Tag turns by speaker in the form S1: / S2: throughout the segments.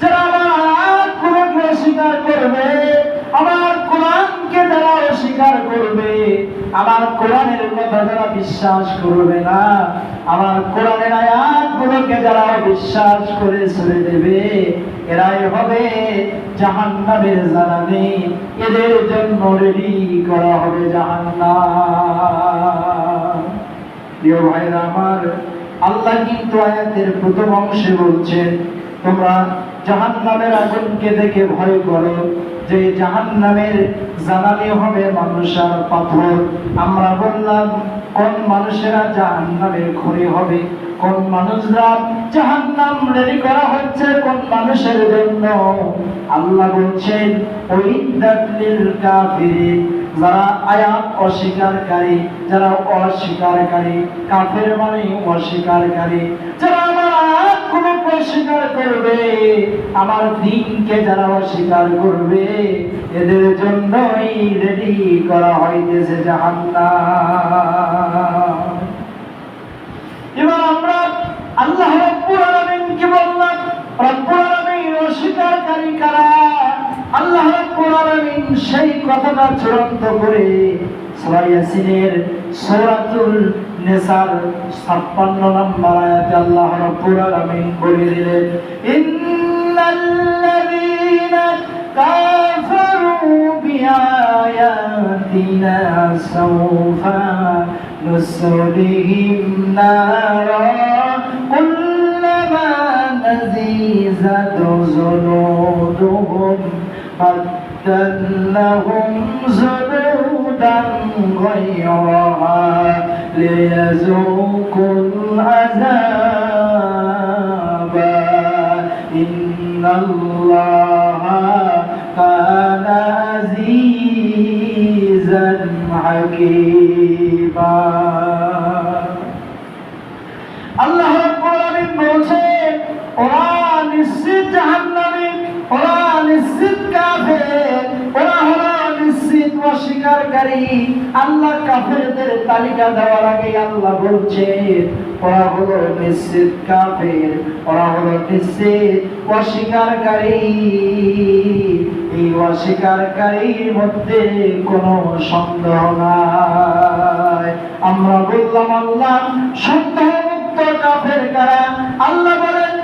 S1: আমার কোরআনকে অস্বীকার করবে করবে, আমার কোরআনের বিশ্বাস করবে না, আমার কোরআনের আয়াতগুলোকে বিশ্বাস করে ছেড়ে দেবে, এরাই হবে জাহান্নামের জানানি এদের জন্য রেডি করা হবে জাহান্নাম। প্রিয় ভাইরা আমার, আল্লাহ কিন্তু আয়াতের প্রথম অংশে বলছেন, তোমরা জাহান্নামের আগুনকে দেখে ভয় করো। যে জাহান্নামের জানানি হবে মানুষ আর পাথর। আমরা বললাম, কোন মানুষেরা জাহান্নামের খড়ি হবে? কোন মানুষরা জাহান্নাম রেডি করা হচ্ছে কোন মানুষের জন্য? আল্লাহ বলছেন, ওই দালিল কাফিরিন, যারা আয়াত অস্বীকারী, যারা অস্বীকারী, কাফের মানে অস্বীকারী, যারা আয়াত অস্বীকার করবে? আমার দিনকে যারা অস্বীকার করবে, এদের জন্যই রেডি করা হইতেছে জাহান্নাম। এবার আমরা আল্লাহ রব্বুল আলামিনকে বললাম রব্বুল আলামিন কারা? আল্লাহ রব্বুল আলামিন সেই কথাটা চূড়ান্ত করে সবাই ইয়াসিনের সূরাতুল নিসার 56 নম্বর আয়াতে আল্লাহ রাব্বুল আলামিন বলে দিলেন, ইন্নাল্লাযীনা কাফারু বিআয়াতিনা সাওফা নুসলিহিম নারা نزيزت جنودهم بدلهم جنودا غيرها ليذوقوا العذاب. إن الله كان عزيزا حكيما. অস্বীকারী আল্লাহ কাফেরদের তালিকা দেওয়ার আগে আল্লাহ বলছেন ওরা হলো নিশ্চিত কাফের, ওরা হলো নিশ্চিত অস্বীকারী। এই অস্বীকারীর মধ্যে কোনো সন্দেহ নাই। আমরা বললাম, আল্লাহ সন্দেহ মুক্ত কাফের কারা? আল্লাহ বলেন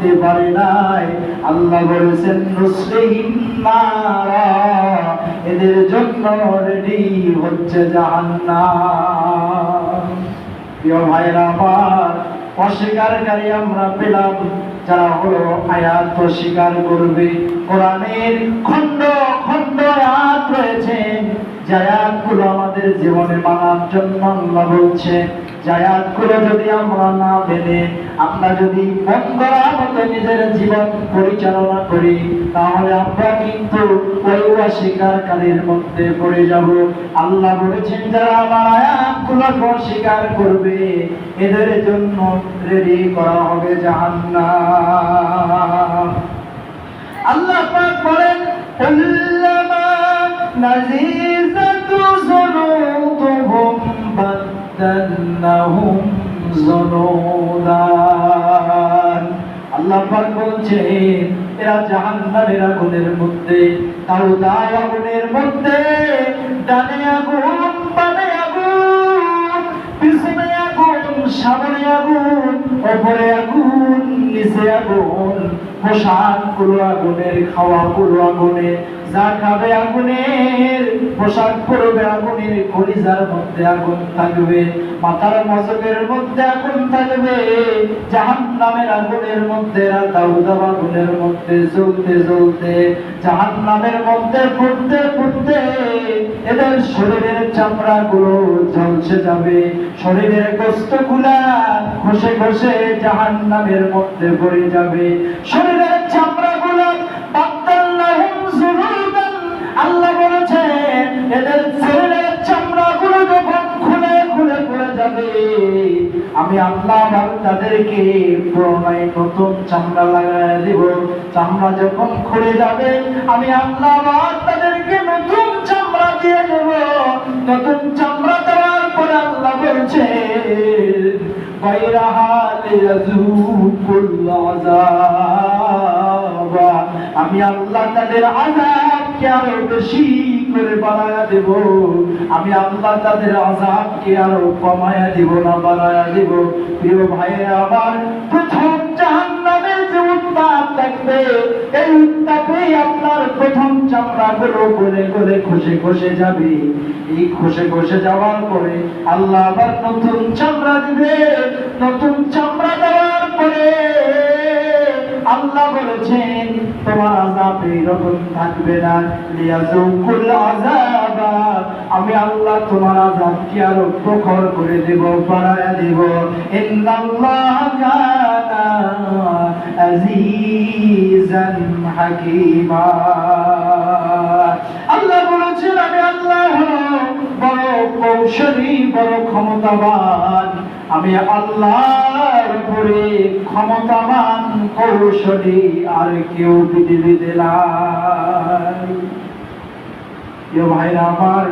S1: জীবনে পারে নাই। আল্লাহ বলেছেন এদের জন্য রেডি হচ্ছে জাহান্নাম। প্রিয় ভাইরা আমার অস্বীকারী আমরা পেলাম, যারা হলো আয়াত অস্বীকার করবে। কোরআনের খণ্ড খণ্ড আয়াত রয়েছে, যে আয়াতগুলো আমাদের জীবনে মানার জন্য আল্লাহ বলছে যে আয়াতগুলো যদি আমরা না আমরা যদি মতো নিজের জীবন পরিচালনা করি, তাহলে আমরা কিন্তু ওই মধ্যে পড়ে যাব। আল্লাহ বলেছেন, যারা আমার অস্বীকার করবে, এদের জন্য রেডি করা হবে জাহান্নাম। আল্লাহ পাক বলেন, কুল্লামা যুনুদান আল্লাহ পাক বলছেন, এরা জাহান্নামের আগুনের মধ্যে আগুনের মধ্যে, ডানে আগুন, বামে আগুন, পিছনে আগুন, সামনে আগুন, ওপরে আগুন, নিচে আগুন পোশাকগুলো আগুনের খাওয়া গুলো আগুনের যা খাবে আগুনের, পোশাক পরবে আগুনের, কলিজার মধ্যে আগুন থাকবে, মাথার মজকের মধ্যে আগুন থাকবে জাহান নামের আগুনের মধ্যে দাউদাব আগুনের মধ্যে জ্বলতে জ্বলতে জাহান নামের মধ্যে ফুটতে ফুটতে, এদের শরীরের চামড়া গুলো ঝলসে যাবে, শরীরের গোস্তগুলা ঘষে ঘষে জাহান নামের মধ্যে পড়ে যাবে, শরীরের আমি আল্লাহ তাদেরকে পুরোনায় নতুন চামড়া লাগায় দিব। চামড়া যখন খুলে যাবে, আমি আল্লাহ তাদেরকে নতুন চামড়া দিয়ে দেব। নতুন চামড়া দেওয়ার পর আল্লাহ বলছে আমি আল্লাহ তাদের আজাবকে আরও বেশি করে বাড়ায়া দেব। আমি আল্লাহ তাদের আজাবকে আরও কমায়া দিব না, বাড়ায়া দেব। প্রিয় ভাইয়েরা, আমার প্রথম জাহান্নামের যে উত্তাপ এই আপনার প্রথম চামড়া গলে খসে খসে যাবে। এই খসে খসে যাওয়ার পরে আল্লাহ আবার নতুন চামড়া দিবে। নতুন চামড়া দেওয়ার পরে আল্লাহ বলেছেন তোমার আজাব থাকবে না। লিয়াজুকুল আমি আল্লাহ তোমার প্রখর করে দেব দেব। কানা আজিজান হাকীমা। আল্লাহ বলেছেন, আমি আল্লাহ বড় কৌশলী, বড় ক্ষমতাবান। আমি আল্লাহর উপরে ক্ষমতাবান কৌশলী আর কেউ পৃথিবীতে নাই। ভাইরা আমার